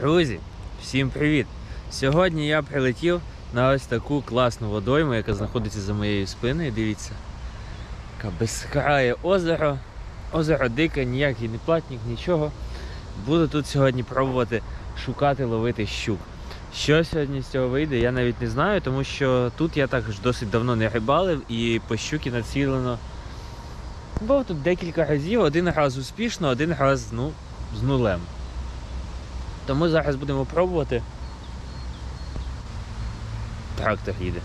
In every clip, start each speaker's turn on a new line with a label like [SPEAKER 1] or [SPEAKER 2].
[SPEAKER 1] Друзі, всім привіт! Сьогодні я прилетів на ось таку класну водойму, яка знаходиться за моєю спиною. Дивіться, яка безкрає озеро. Озеро дике, ніякий не платник, нічого. Буду тут сьогодні пробувати шукати, ловити щук. Що сьогодні з цього вийде, я навіть не знаю, тому що тут я також досить давно не рибалив і по щуки націлено. Був тут декілька разів, один раз успішно, один раз ну, з нулем. Тому зараз будемо пробувати. Трактор їде.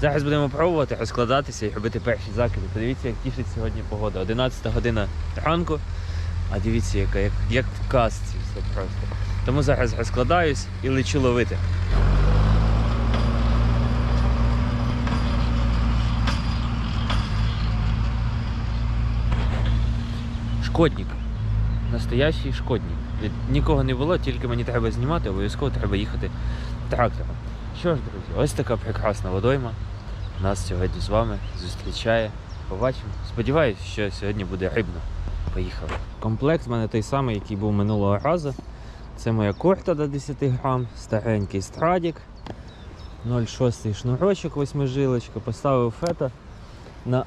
[SPEAKER 1] Зараз будемо пробувати розкладатися і робити перші закиди. Подивіться, як тішить сьогодні погода. 11 година ранку. А дивіться, яка, як, як в казці все просто. Тому зараз розкладаюсь і лечу ловити. Шкодник. Настоящий шкодник. Нікого не було, тільки мені треба знімати, обов'язково треба їхати трактором. Що ж, друзі, ось така прекрасна водойма. Нас сьогодні з вами зустрічає. Побачимо. Сподіваюсь, що сьогодні буде рибно. Поїхали. Комплект в мене той самий, який був минулого разу. Це моя корта до 10 грам, старенький страдік, 0,6 шнурочок, восьмижилочка. Поставив фета на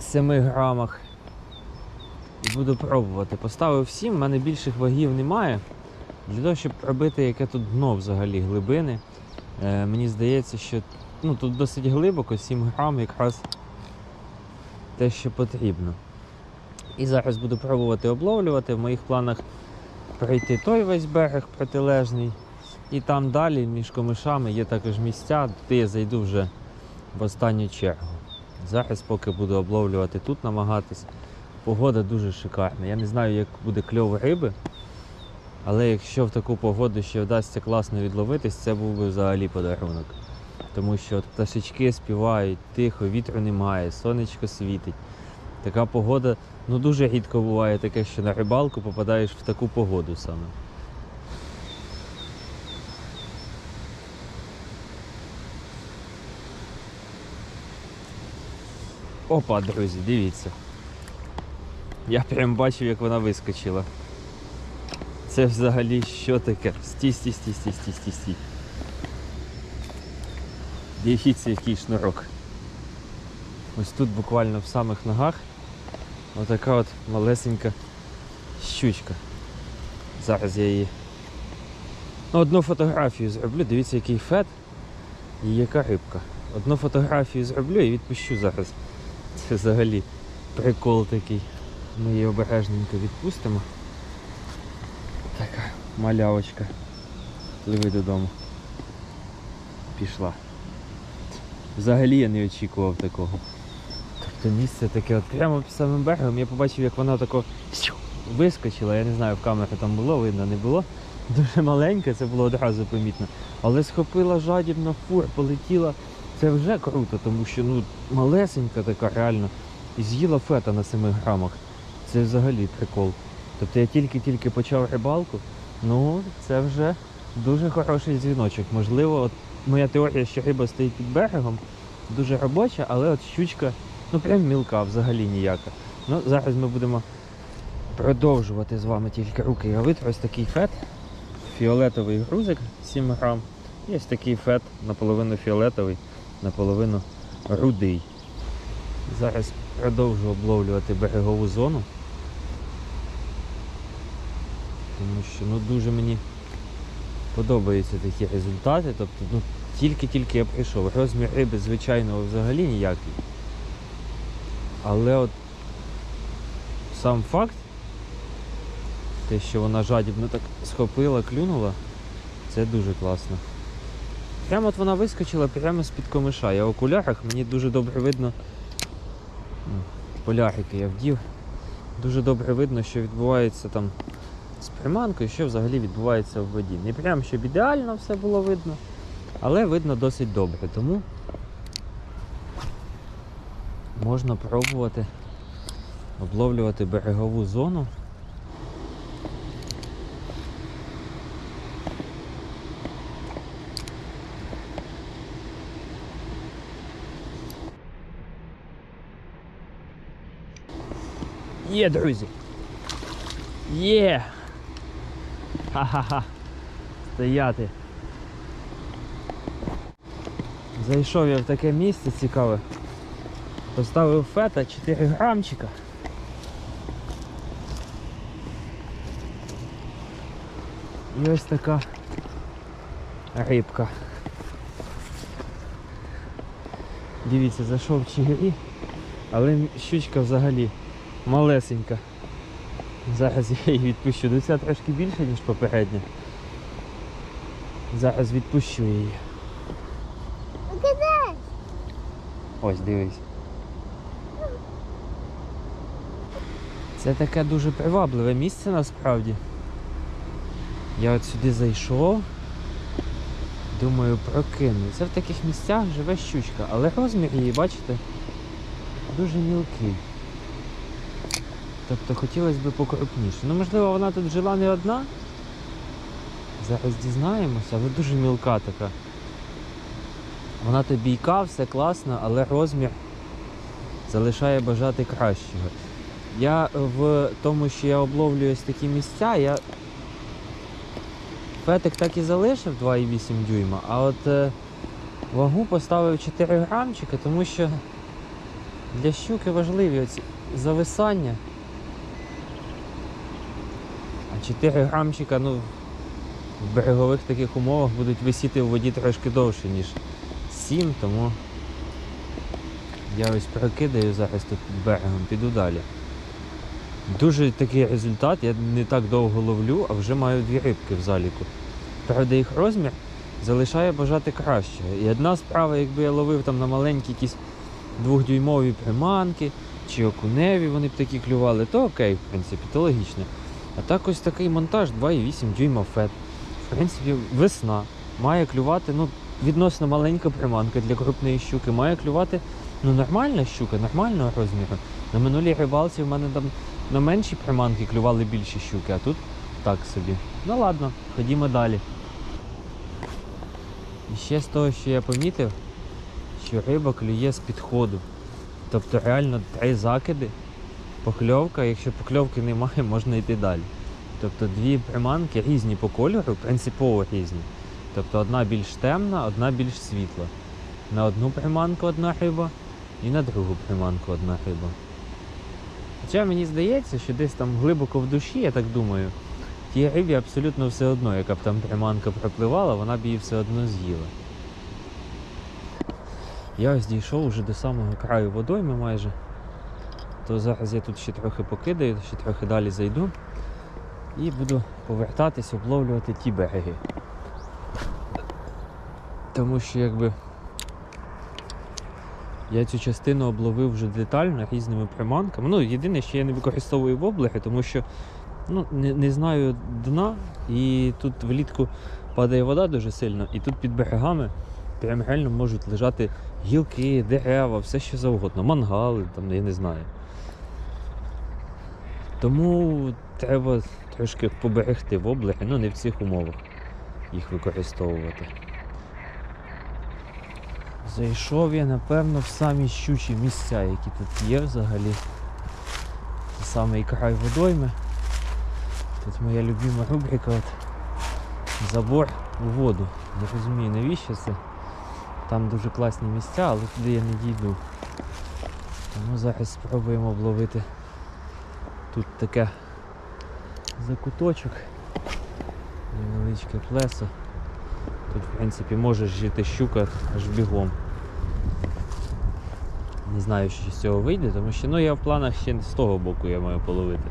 [SPEAKER 1] 7 грамах. І буду пробувати. Поставив 7, в мене більших вагів немає. Для того, щоб пробити, яке тут дно взагалі глибини. Е, мені здається, що ну, тут досить глибоко, 7 грам якраз те, що потрібно. І зараз буду пробувати обловлювати. В моїх планах пройти той весь берег протилежний. І там далі, між комишами, є також місця, де я зайду вже в останню чергу. Зараз, поки буду обловлювати тут, намагатись. Погода дуже шикарна. Я не знаю, як буде кльов риби, але якщо в таку погоду ще вдасться класно відловитись, це був би взагалі подарунок. Тому що пташечки співають, тихо, вітру немає, сонечко світить. Така погода, ну дуже рідко буває таке, що на рибалку попадаєш в таку погоду саме. Опа, друзі, дивіться. Я прям бачив, як вона вискочила. Це взагалі що таке? Стій, стій, стій, стій, стій, стій, стій. Дивіться, який шнурок. Ось тут буквально в самих ногах отака от малесенька щучка. Зараз я її ну, одну фотографію зроблю, дивіться, який фет і яка рибка. Одну фотографію зроблю і відпущу зараз. Це взагалі прикол такий. Ми її обережненько відпустимо. Така малявочка. Пливи додому. Пішла. Взагалі я не очікував такого. Тобто місце таке, от прямо під самим берегом я побачив, як вона тако вискочила. Я не знаю, в камері там було, видно, не було. Дуже маленьке, це було одразу помітно. Але схопила жадібно фур, полетіла. Це вже круто, тому що ну, малесенька така реально. І з'їла фета на 7 грамах. Це взагалі прикол. Тобто я тільки-тільки почав рибалку, ну це вже дуже хороший дзвіночок. Можливо, от моя теорія, що риба стоїть під берегом, дуже робоча, але от щучка, ну прям мілка, взагалі ніяка. Ну, зараз ми будемо продовжувати з вами тільки руки робити. Ось такий фет, фіолетовий грузик 7 грам. І ось такий фет наполовину фіолетовий, наполовину рудий. Зараз продовжу обловлювати берегову зону. Тому що ну, дуже мені подобаються такі результати. Тобто, ну, тільки-тільки я прийшов. Розмір риби, звичайно, взагалі ніякий. Але от сам факт, те, що вона жадібно так схопила, клюнула, це дуже класно. Прямо от вона вискочила прямо з-під комиша. Я в окулярах, мені дуже добре видно. ну, Полярики я вдів. Дуже добре видно, що відбувається там з приманкою, що взагалі відбувається в воді. Не прям щоб ідеально все було видно, але видно досить добре. Тому можна пробувати обловлювати берегову зону. Є, друзі. Є. Ха-ха-ха. Стояти. Зайшов я в таке місце цікаве. Поставив фета 4 грамчика. І ось така рибка. Дивіться, зайшов в чигирі, але щучка взагалі малесенька. Зараз я її відпущу. Ну трошки більше, ніж попередня. Зараз відпущу її. Ось дивись. Це таке дуже привабливе місце насправді. Я от сюди зайшов. Думаю, прокину. Це в таких місцях живе щучка, але розмір її, бачите, дуже мілкий. Тобто хотілося б покрупніше. Ну, можливо, вона тут жила не одна. Зараз дізнаємося, але дуже мілка така. Вона то бійка, все класно, але розмір залишає бажати кращого. Я в тому, що я обловлюю ось такі місця, я фетик так і залишив 2,8 дюйма, а от е, вагу поставив 4 грамчика, тому що для щуки важливі оці зависання. А 4 грамчика, ну, в берегових таких умовах будуть висіти в воді трошки довше, ніж 7, тому я ось прокидаю зараз тут під берегом, піду далі. Дуже такий результат, я не так довго ловлю, а вже маю дві рибки в заліку. Правда, їх розмір залишає бажати кращого. І одна справа, якби я ловив там на маленькі якісь двохдюймові приманки чи окуневі, вони б такі клювали, то окей, в принципі, то логічно. А так ось такий монтаж 2,8 дюйма фет. В принципі, весна. Має клювати, ну, відносно маленька приманка для крупної щуки, має клювати ну, нормальна щука, нормального розміру. На минулій рибалці в мене там на менші приманки клювали більші щуки, а тут так собі. Ну ладно, ходімо далі. І ще з того, що я помітив, що риба клює з підходу. Тобто реально три закиди, покльовка, якщо покльовки немає, можна йти далі. Тобто дві приманки різні по кольору, принципово різні. Тобто одна більш темна, одна більш світла. На одну приманку одна риба і на другу приманку одна риба. Хоча мені здається, що десь там глибоко в душі, я так думаю, тій рибі абсолютно все одно, яка б там приманка пропливала, вона б її все одно з'їла. Я ось дійшов уже до самого краю водойми майже. То зараз я тут ще трохи покидаю, ще трохи далі зайду і буду повертатись, обловлювати ті береги. Тому що якби я цю частину обловив вже детально різними приманками. Ну, єдине, що я не використовую воблери, тому що ну, не, не знаю дна, і тут влітку падає вода дуже сильно, і тут під берегами прям реально можуть лежати гілки, дерева, все що завгодно, мангали, там, я не знаю. Тому треба трошки поберегти воблери, ну не в цих умовах їх використовувати. Зайшов я, напевно, в самі щучі місця, які тут є взагалі. Це самий край водойми. Тут моя любима рубрика от забор у воду. Не розумію навіщо це. Там дуже класні місця, але туди я не дійду. Тому зараз спробуємо обловити тут таке закуточок. Невеличке плесо. Тут, в принципі, може жити щука аж бігом. Не знаю, що з цього вийде, тому що ну, я в планах ще з того боку я маю половити.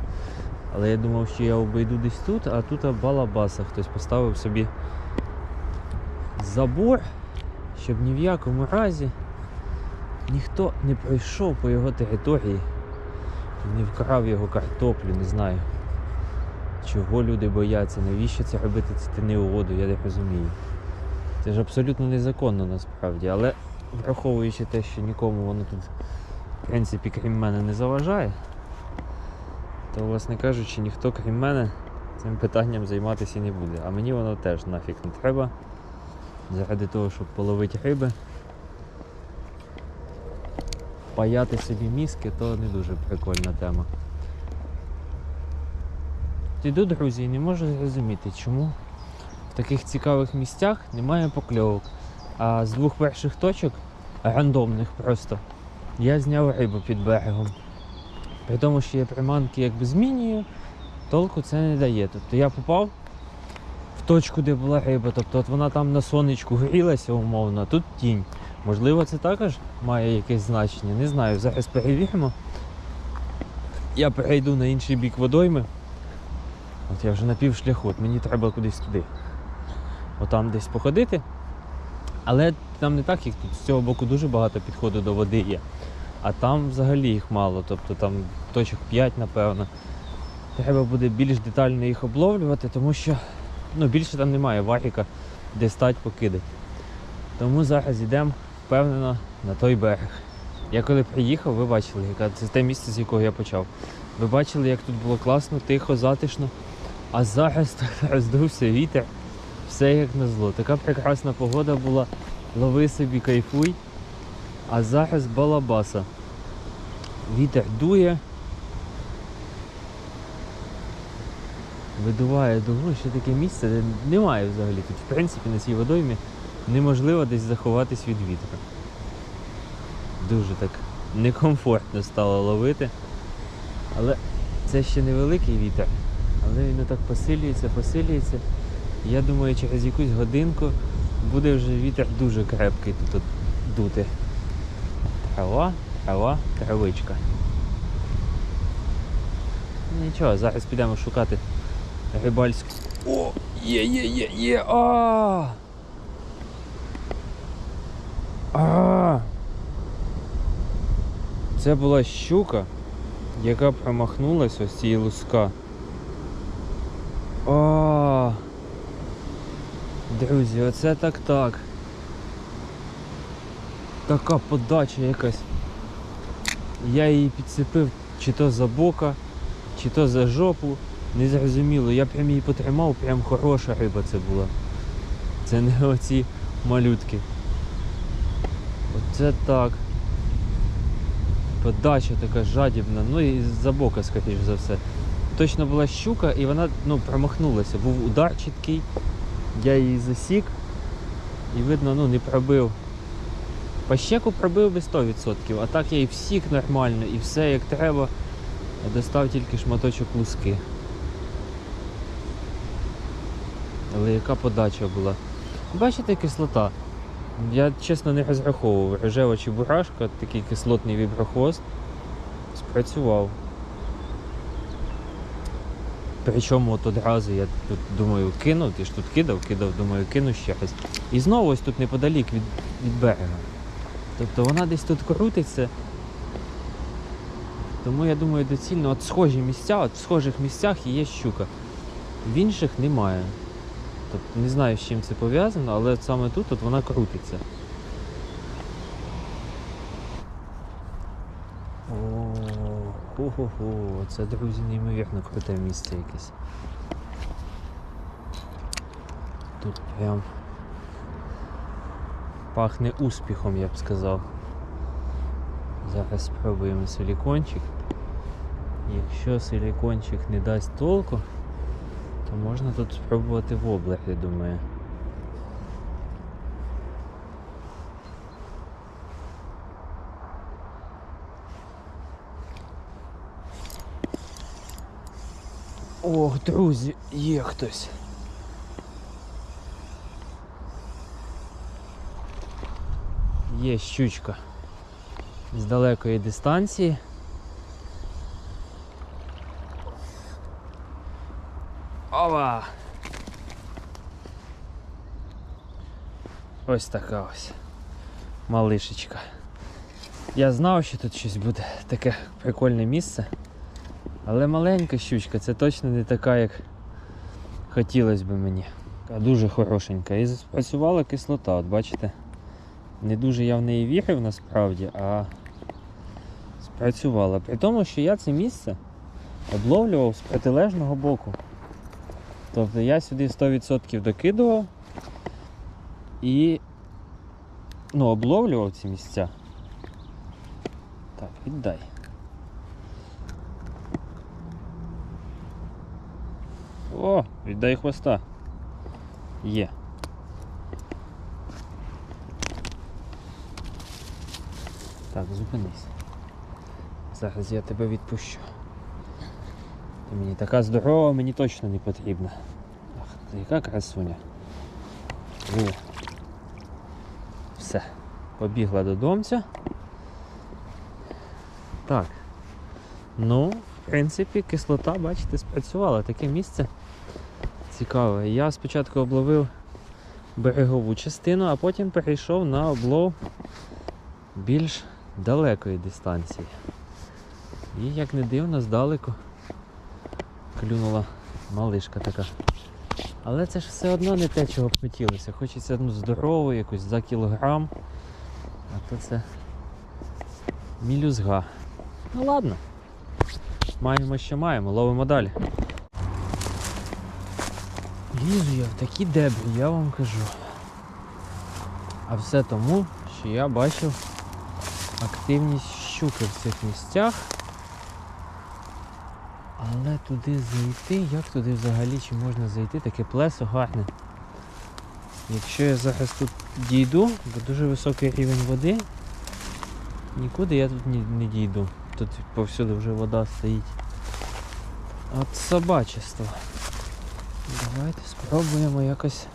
[SPEAKER 1] Але я думав, що я обійду десь тут, а тут балабаса хтось поставив собі забор, щоб ні в якому разі ніхто не пройшов по його території, не вкрав його картоплю, не знаю. Чого люди бояться, навіщо це робити це у воду, я не розумію. Це ж абсолютно незаконно насправді, але враховуючи те, що нікому воно тут, в принципі, крім мене не заважає, то, власне кажучи, ніхто крім мене цим питанням займатися не буде. А мені воно теж нафіг не треба. Заради того, щоб половити риби. Паяти собі мізки, то не дуже прикольна тема. іду, друзі, і не можу зрозуміти, чому в таких цікавих місцях немає покльовок. А з двох перших точок, рандомних просто, я зняв рибу під берегом. При тому, що я приманки якби змінюю, толку це не дає. Тобто я попав в точку, де була риба, тобто от вона там на сонечку грілася умовно, а тут тінь. Можливо, це також має якесь значення, не знаю. Зараз перевіримо. Я перейду на інший бік водойми. От я вже на півшляху, от мені треба кудись туди. Отам десь походити. Але там не так, як тут з цього боку дуже багато підходу до води є. А там взагалі їх мало, тобто там точок 5, напевно. Треба буде більш детально їх обловлювати, тому що ну, більше там немає варіка, де стать покидати. Тому зараз йдемо впевнено на той берег. Я коли приїхав, ви бачили, яка це те місце, з якого я почав. Ви бачили, як тут було класно, тихо, затишно. А зараз так роздувся вітер, все як назло. Така прекрасна погода була. Лови собі, кайфуй. А зараз балабаса. Вітер дує. Видуває дугу, що таке місце, де немає взагалі тут. В принципі, на цій водоймі неможливо десь заховатись від вітру. Дуже так некомфортно стало ловити. Але це ще невеликий вітер, але він так посилюється, посилюється. Я думаю, через якусь годинку буде вже вітер дуже крепкий тут дути. Трава, трава, травичка. Нічого, зараз підемо шукати рибальську. О! Є, є, є! А! А! Це була щука, яка промахнулась ось цієї луска. А! Друзі, оце так так. Така подача якась. Я її підцепив чи то за бока, чи то за жопу. Не зрозуміло. Я прям її потримав, прям хороша риба це була. Це не оці малютки. Оце так. Подача така жадібна, ну і за бока, скоріш за все. Точно була щука і вона ну, промахнулася. Був удар чіткий, я її засік і видно, ну не пробив. Пащеку пробив би 100%, а так я і всік нормально, і все як треба. Достав тільки шматочок луски. Але яка подача була? Бачите, кислота. Я чесно не розраховував. Рожева чебурашка, такий кислотний віброхвост, спрацював. Причому от одразу я тут думаю кинув, ти ж тут кидав, кидав, думаю, кину ще раз. І знову ось тут неподалік від, від берега. Тобто вона десь тут крутиться. Тому я думаю, доцільно от схожі місця, от в схожих місцях є щука. В інших немає. Тобто не знаю, з чим це пов'язано, але саме тут от вона крутиться. О, хо-хо-хо, це, друзі, неймовірно круте місце якесь. Тут прям пахне успіхом, я б сказав. Зараз спробуємо силікончик. Якщо силікончик не дасть толку, то можна тут спробувати воблер, я думаю. Ох, друзі, є хтось. Є щучка з далекої дистанції. Ось така ось малишечка. Я знав, що тут щось буде таке прикольне місце. Але маленька щучка, це точно не така, як хотілося б мені. Дуже хорошенька. І спрацювала кислота, от бачите? Не дуже я в неї вірив насправді, а спрацювала. При тому, що я це місце обловлював з протилежного боку. Тобто я сюди 100% докидував і ну, обловлював ці місця. Так, віддай. О, віддай хвоста. Є. Так, зупинись. Зараз я тебе відпущу. Ти мені така здорова, мені точно не потрібна. Ах, ти яка красуня. О. Побігла додомця. Так. Ну, в принципі, кислота, бачите, спрацювала. Таке місце цікаве. Я спочатку обловив берегову частину, а потім перейшов на облов більш далекої дистанції. І як не дивно, здалеку клюнула малишка така. Але це ж все одно не те, чого б хотілося. Хочеться одну здорову, якусь за кілограм. То це мілюзга. Ну ладно. Маємо, що маємо, ловимо далі. Лізу я в такі дебрі, я вам кажу. А все тому, що я бачив активність щуки в цих місцях. Але туди зайти, як туди взагалі чи можна зайти, таке плесо гарне. Якщо я зараз тут дійду, бо дуже високий рівень води, нікуди я тут не, дійду. Тут повсюди вже вода стоїть. От собачество. Давайте спробуємо якось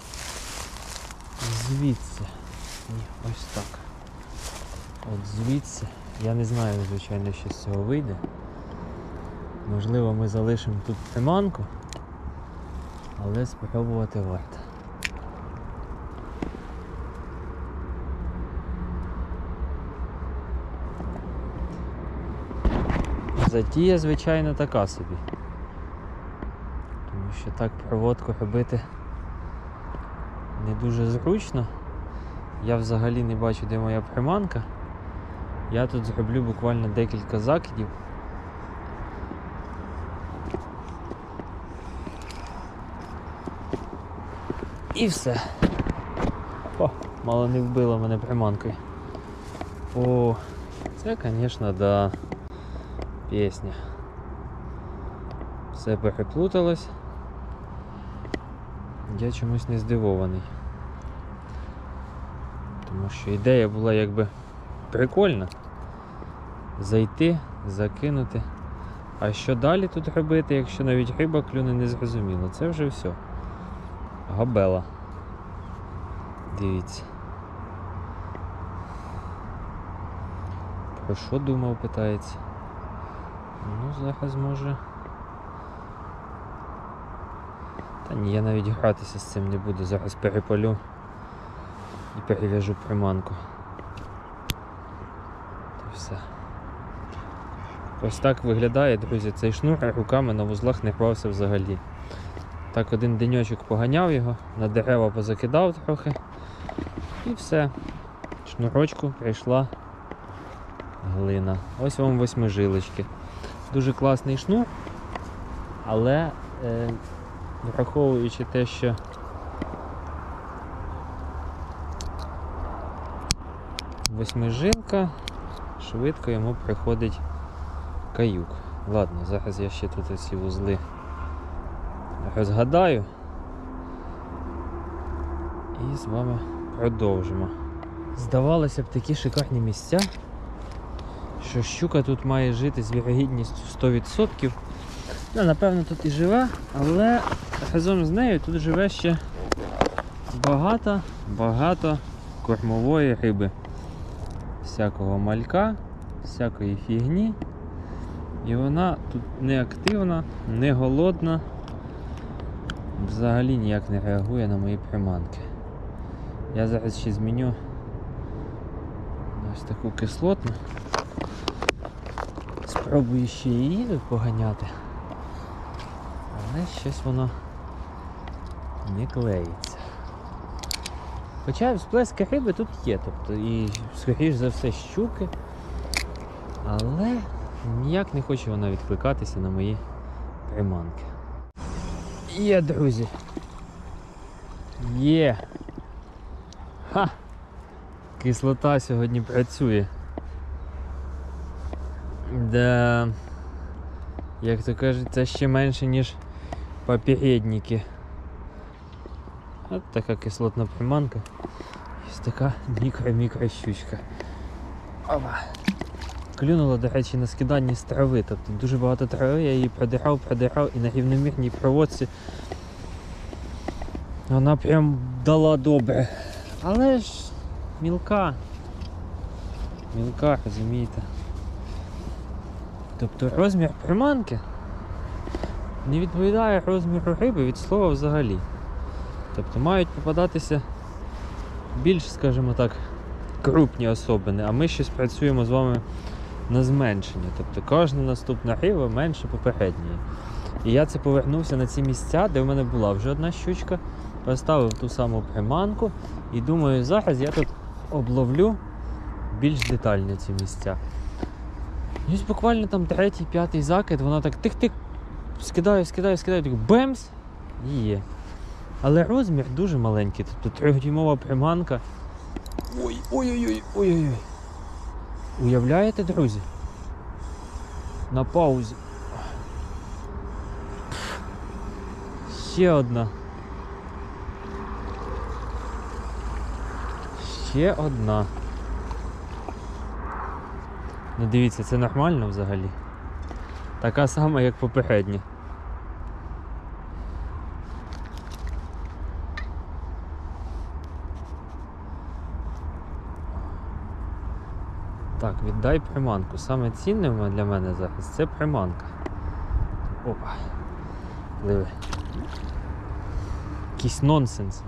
[SPEAKER 1] звідси. Ні, ось так. От звідси. Я не знаю, звичайно, що з цього вийде. Можливо, ми залишимо тут приманку, але спробувати варто. Затія, звичайно, така собі. Тому що так проводку робити не дуже зручно. Я взагалі не бачу, де моя приманка. Я тут зроблю буквально декілька закидів. І все. О, мало не вбило мене приманкою. О, це, звісно, да. Пісня. Все переплуталось. Я чомусь не здивований. Тому що ідея була якби прикольна. Зайти, закинути. А що далі тут робити, якщо навіть риба клюне не зрозуміло, це вже все. Габела. Дивіться. Про що думав, питається? Ну, зараз може. Та ні, я навіть гратися з цим не буду, зараз перепалю і перев'яжу приманку. Та все. Ось так виглядає, друзі, цей шнур руками на вузлах не рвався взагалі. Так один деньочок поганяв його, на дерева позакидав трохи і все. Шнурочку прийшла глина. Ось вам восьмижилочки. Дуже класний шнур, але е, враховуючи те, що восьмижилка, швидко йому приходить каюк. Ладно, зараз я ще тут ці вузли розгадаю і з вами продовжимо. Здавалося б, такі шикарні місця, що щука тут має жити з вірогідністю 100%. Ну, напевно, тут і живе, але разом з нею тут живе ще багато-багато кормової риби. Всякого малька, всякої фігні. І вона тут не активна, не голодна, взагалі ніяк не реагує на мої приманки. Я зараз ще зміню ось таку кислотну. Спробую ще її тут поганяти. Але щось воно не клеїться. Хоча всплески риби тут є, тобто і скоріш за все щуки, але ніяк не хоче вона відкликатися на мої приманки. Є, друзі. Є. Ха! Кислота сьогодні працює. Да. Як то кажуть, це ще менше, ніж попередники. От така кислотна приманка. Ось така мікро-мікро щучка. Опа. Клюнула, до речі, на скиданні з трави. Тобто дуже багато трави, я її продирав, продирав і на рівномірній проводці вона прям дала добре. Але ж мілка. Мілка, розумієте. Тобто розмір приманки не відповідає розміру риби від слова взагалі. Тобто мають попадатися більш, скажімо так, крупні особини, а ми щось працюємо з вами на зменшення. Тобто кожна наступна риба менше попередньої. І я це повернувся на ці місця, де в мене була вже одна щучка, поставив ту саму приманку і думаю, зараз я тут обловлю більш детально ці місця. І ось буквально там третій, п'ятий закид, вона так тик-тик, скидаю, скидаю, скидаю, так бемс і є. Але розмір дуже маленький, тобто трьохдюймова приманка. Ой-ой-ой, ой-ой-ой. Уявляєте, друзі? На паузі. Ще одна. Ще одна. Ну дивіться, це нормально взагалі. Така сама, як попередня. Так, віддай приманку. Саме цінне для мене зараз це приманка. Опа. Диви. Якийсь нонсенс.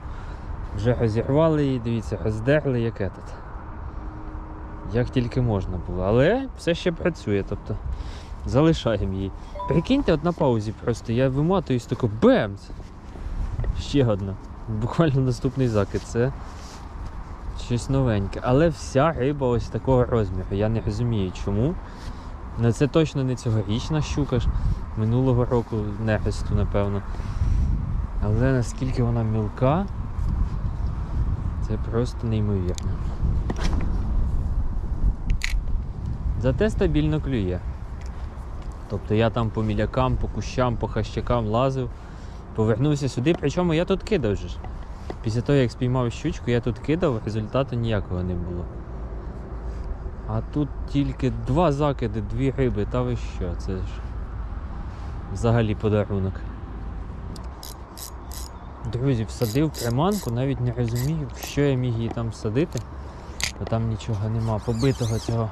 [SPEAKER 1] Вже розірвали її, дивіться, роздерли, яке тут. Як тільки можна було. Але все ще працює, тобто залишаємо її. Прикиньте, от на паузі просто я виматуюсь тако бемц! Ще одна. Буквально наступний закид. Це щось новеньке. Але вся риба ось такого розміру. Я не розумію чому. Ну це точно не цьогорічна щука ж. Минулого року нересту, напевно. Але наскільки вона мілка, це просто неймовірно. Зате стабільно клює. Тобто я там по мілякам, по кущам, по хащакам лазив, повернувся сюди, причому я тут кидав же. Після того, як спіймав щучку, я тут кидав, результату ніякого не було. А тут тільки два закиди, дві риби, та ви що, це ж взагалі подарунок. Друзі, всадив приманку, навіть не розумію, що я міг її там всадити, бо там нічого нема. Побитого цього.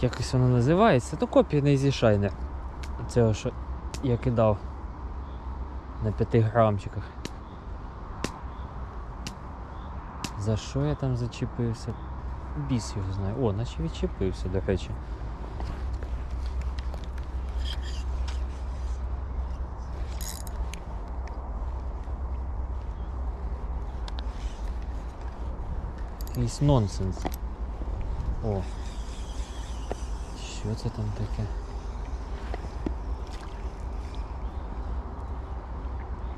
[SPEAKER 1] Якось воно називається. То копія не зі шайнер. Цього, що я кидав на 5 грамчиках. За що я там зачепився? Біс його знає. О, наче відчепився, до речі. Якийсь нонсенс. О. Що це там таке?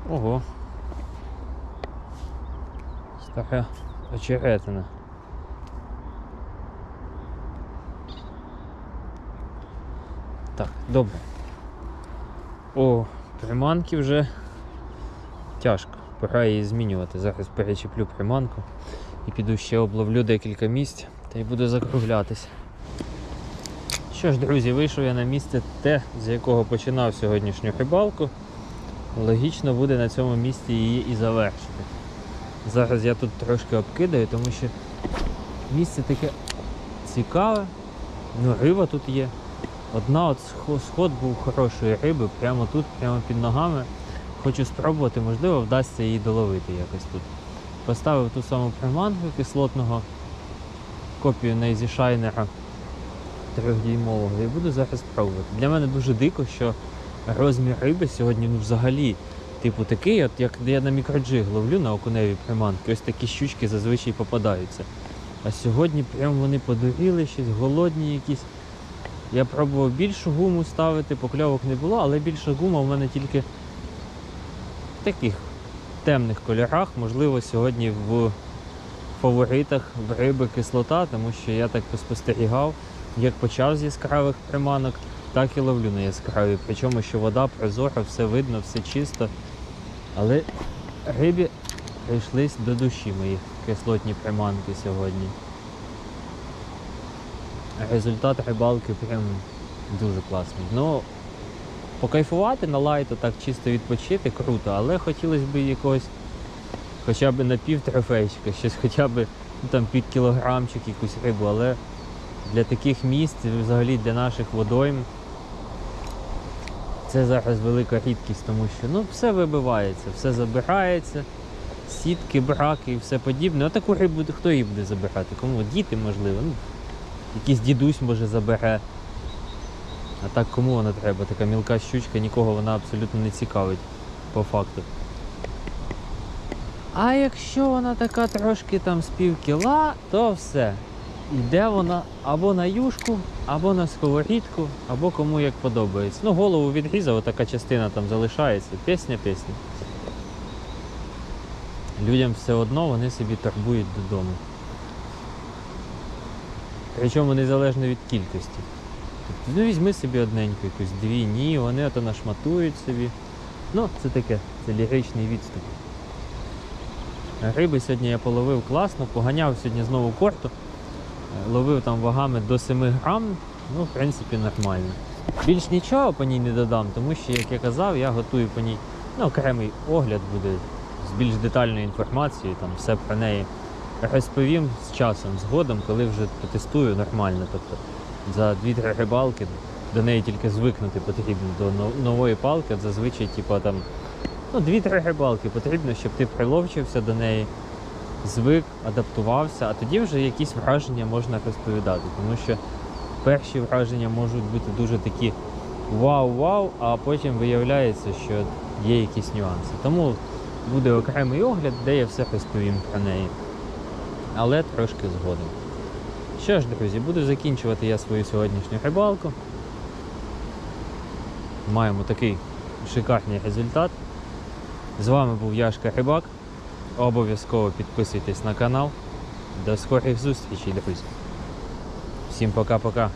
[SPEAKER 1] Ого. Така очеретина. Так, добре. О, приманки вже тяжко. Пора її змінювати. Зараз перечеплю приманку і піду ще обловлю декілька місць та й буду закруглятися. Що ж, друзі, вийшов я на місце те, з якого починав сьогоднішню рибалку. Логічно буде на цьому місці її і завершити. Зараз я тут трошки обкидаю, тому що місце таке цікаве. Ну, риба тут є. Одна от сход був хорошої риби, прямо тут, прямо під ногами. Хочу спробувати, можливо, вдасться її доловити якось тут. Поставив ту саму приманку кислотного копію Нейзі Шайнера трьохдіймового і буду зараз пробувати. Для мене дуже дико, що розмір риби сьогодні ну, взагалі, типу, такий, от як я на мікроджиг ловлю на окуневі приманки, ось такі щучки зазвичай попадаються. А сьогодні прям вони подуріли, щось голодні якісь. Я пробував більшу гуму ставити, покльовок не було, але більша гума в мене тільки в таких темних кольорах. Можливо, сьогодні в фаворитах в риби кислота, тому що я так поспостерігав, як почав з яскравих приманок, так і ловлю на яскраві. Причому, що вода прозора, все видно, все чисто. Але рибі прийшлись до душі мої кислотні приманки сьогодні. Результат рибалки прям дуже класний. Ну, покайфувати на лайту, так чисто відпочити, круто, але хотілося б якогось хоча б на пів трофейчика, щось хоча б ну, там під кілограмчик якусь рибу, але для таких місць, взагалі для наших водойм, це зараз велика рідкість, тому що ну, все вибивається, все забирається, сітки, браки і все подібне. А таку рибу хто її буде забирати? Кому? Діти, можливо. Ну, якийсь дідусь може забере. А так кому вона треба? Така мілка щучка, нікого вона абсолютно не цікавить по факту. А якщо вона така трошки там з пів кіла, то все. Йде вона або на юшку, або на сковорідку, або кому як подобається. Ну, голову відрізав, така частина там залишається. Пісня, пісня. Людям все одно вони собі торгують додому. Причому незалежно від кількості. Тобто, ну візьми собі одненьку якусь дві, ні, вони ото нашматують собі. Ну, це таке, це ліричний відступ. Риби сьогодні я половив класно, поганяв сьогодні знову корту. Ловив там вагами до 7 грам, ну, в принципі, нормально. Більш нічого по ній не додам, тому що, як я казав, я готую по ній ну, окремий огляд буде з більш детальною інформацією, там все про неї розповім з часом, згодом, коли вже потестую нормально. Тобто за 2-3 рибалки до неї тільки звикнути потрібно до нової палки. Зазвичай, типу, там, ну, 2-3 рибалки потрібно, щоб ти приловчився до неї, звик, адаптувався, а тоді вже якісь враження можна розповідати. Тому що перші враження можуть бути дуже такі вау-вау, а потім виявляється, що є якісь нюанси. Тому буде окремий огляд, де я все розповім про неї. Але трошки згодом. Що ж, друзі, буду закінчувати я свою сьогоднішню рибалку. Маємо такий шикарний результат. З вами був Яшка Рибак. Обов'язково підписуйтесь на канал. До скорих зустрічей, друзі. Всім пока-пока.